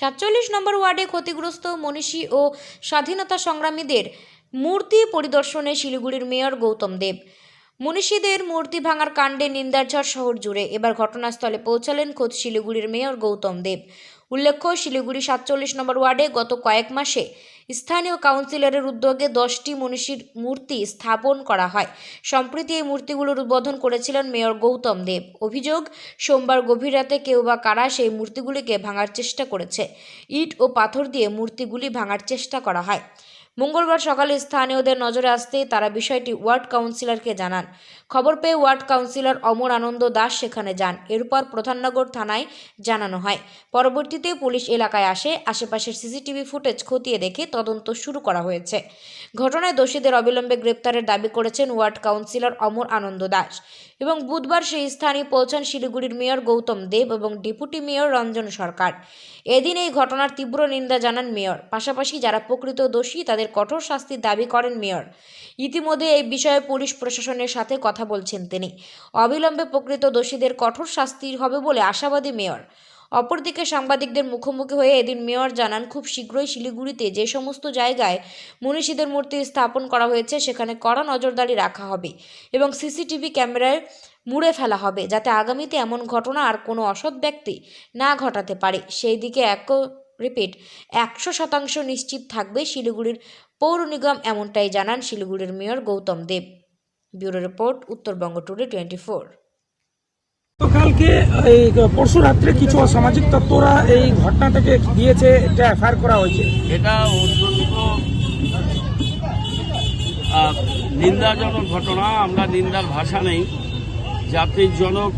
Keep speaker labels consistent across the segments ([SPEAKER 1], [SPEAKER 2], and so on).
[SPEAKER 1] সাতচল্লিশ নম্বর ওয়ার্ডে ক্ষতিগ্রস্ত মনীষী ও স্বাধীনতা সংগ্রামীদের মূর্তি পরিদর্শনে শিলিগুড়ির মেয়র গৌতম দেব। মনীষীদের মূর্তি ভাঙার কাণ্ডে নিন্দার ঝড় শহর জুড়ে। এবার ঘটনাস্থলে পৌঁছালেন খোদ শিলিগুড়ির মেয়র গৌতম দেব। উল্লেখ্য, শিলিগুড়ি সাতচল্লিশ নম্বর ওয়ার্ডে গত কয়েক মাসে স্থানীয় কাউন্সিলরের উদ্যোগে দশটি মনীষীর মূর্তি স্থাপন করা হয়। সম্প্রতি এই মূর্তিগুলোর উদ্বোধন করেছিলেন মেয়র গৌতম দেব। অভিযোগ, সোমবার গভীর রাতে কেউ বা কারা সেই মূর্তিগুলিকে ভাঙার চেষ্টা করেছে। ইট ও পাথর দিয়ে মূর্তিগুলি ভাঙার চেষ্টা করা হয়। মঙ্গলবার সকালে স্থানীয়দের নজরে আসতেই তারা বিষয়টি ওয়ার্ড কাউন্সিলরকে জানান। খবর পেয়ে ওয়ার্ড কাউন্সিলর অমর আনন্দ দাস সেখানে যান। এরপর প্রধাননগর থানায় জানানো হয়। পরবর্তীতে পুলিশ এলাকায় আসে। আশেপাশের সিসিটিভি ফুটেজ খতিয়ে দেখে তদন্ত শুরু করা হয়েছে। ঘটনায় দোষীদের অবিলম্বে গ্রেপ্তারের দাবি করেছেন ওয়ার্ড কাউন্সিলর অমর আনন্দ দাস এবং বুধবার সেই স্থানে পৌঁছান শিলিগুড়ির মেয়র গৌতম দেব এবং ডেপুটি মেয়র রঞ্জন সরকার। এদিন এই ঘটনার তীব্র নিন্দা জানান মেয়র। পাশাপাশি যারা প্রকৃত দোষী তাদের কঠোর শাস্তির দাবি করেন মেয়র। ইতিমধ্যে এই বিষয়ে পুলিশ প্রশাসনের সাথে কথা বলছেন তিনি। অবিলম্বে প্রকৃত দোষীদের কঠোর শাস্তি হবে বলে আশাবাদী মেয়র। অপরদিকে সাংবাদিকদের মুখোমুখি হয়ে এদিন মেয়র জানান, খুব শীঘ্রই শিলিগুড়িতে যে সমস্ত জায়গায় মনীষীদের মূর্তি স্থাপন করা হয়েছে, সেখানে কড়া নজরদারি রাখা হবে এবং সিসিটিভি ক্যামেরায় মুড়ে ফেলা হবে, যাতে আগামীতে এমন ঘটনা আর কোনো অসৎ ব্যক্তি না ঘটাতে পারে। সেই দিকে এক রিপিট। একশো শতাংশ নিশ্চিত থাকবে শিলিগুড়ির পৌর নিগম এমনটাই জানান শিলিগুড়ির mayor Gautam Deb. Bureau report Uttarbanga today twenty four.
[SPEAKER 2] গতকালকে এই পরশু রাত্রে কিছু অসামাজিক তত্ত্বরা এই ঘটনাটাকে দিয়েছে এটা এফআইআর করা হয়েছে।
[SPEAKER 3] এটা অত্যন্ত নিন্দাজনক ঘটনা আমরা নিন্দার ভাষা নেই। জাতির জনক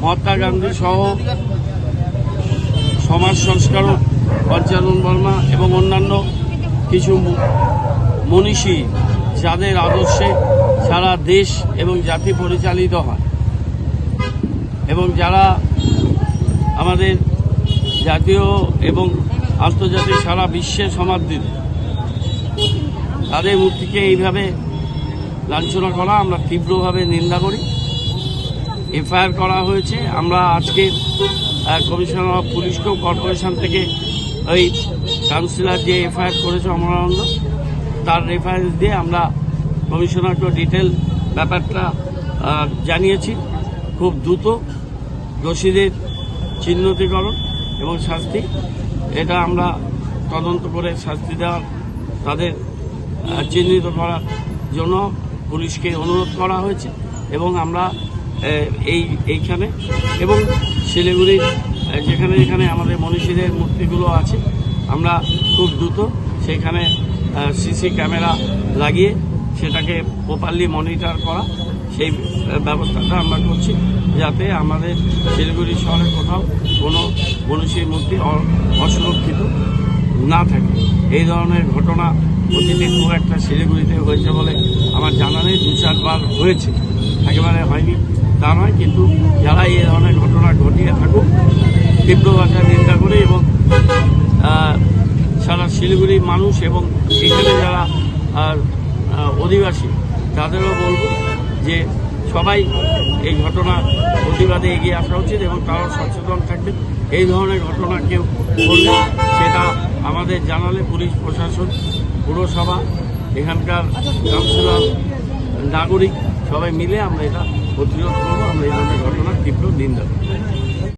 [SPEAKER 3] মহাত্মা গান্ধী সহ সমাজ সংস্কারক পঞ্চানন বর্মা এবং অন্যান্য কিছু মনীষী যাদের আদর্শে সারা দেশ এবং জাতি পরিচালিত হয় এবং যারা আমাদের জাতীয় এবং আন্তর্জাতিক সারা বিশ্বে সমাদৃত, তাদের মূর্তিকে এইভাবে লাঞ্ছনা করা আমরা তীব্রভাবে নিন্দা করি। এফআইআর করা হয়েছে। আমরা আজকে কমিশনার অফ পুলিশকেও কর্পোরেশন থেকে ওই কাউন্সিলর যে এফআইআর করেছে অমরানন্দ, তার রেফারেন্স দিয়ে আমরা কমিশনারকে ডিটেল ব্যাপারটা জানিয়েছি। খুব দ্রুত দোষীদের চিহ্নিতকরণ এবং শাস্তি, এটা আমরা তদন্ত করে শাস্তি দেওয়ার, তাদের চিহ্নিত করার জন্য পুলিশকে অনুরোধ করা হয়েছে এবং আমরা এই, এইখানে এবং শিলিগুড়ির আহ, যেখানে যেখানে আমাদের মনীষীদের মূর্তিগুলো আছে আমরা খুব দ্রুত সেখানে সিসি ক্যামেরা লাগিয়ে সেটাকে প্রপারলি মনিটর করা সেই ব্যবস্থাটা আমরা করছি যাতে আমাদের শিলিগুড়ি শহরে কোথাও কোনো মনীষীর মূর্তি অসুরক্ষিত না থাকে। এই ধরনের ঘটনা প্রতিটি খুব একটা শিলিগুড়িতে হয়েছে বলে আমার জানা নেই দু চারবার হয়েছে একেবারে হয়নি। তা নয় কিন্তু যারা এই ধরনের ঘটনা ঘটিয়ে থাকুক, তীব্র ভাষায় নিন্দা করে এবং সারা শিলিগুড়ির মানুষ এবং এখানে যারা অধিবাসী, তাদেরও বলব যে সবাই এই ঘটনা প্রতিবাদে এগিয়ে আসা উচিত এবং তারাও সচেতন থাকবে এই ধরনের ঘটনা কেউ করলে সেটা আমাদের জানালে পুলিশ, প্রশাসন, পুরসভা, এখানকার কাউন্সিলর, নাগরিক সবাই মিলে আমরা এটা প্রতিরোধ করব আমরা এই ধরনের ঘটনার তীব্র নিন্দা করি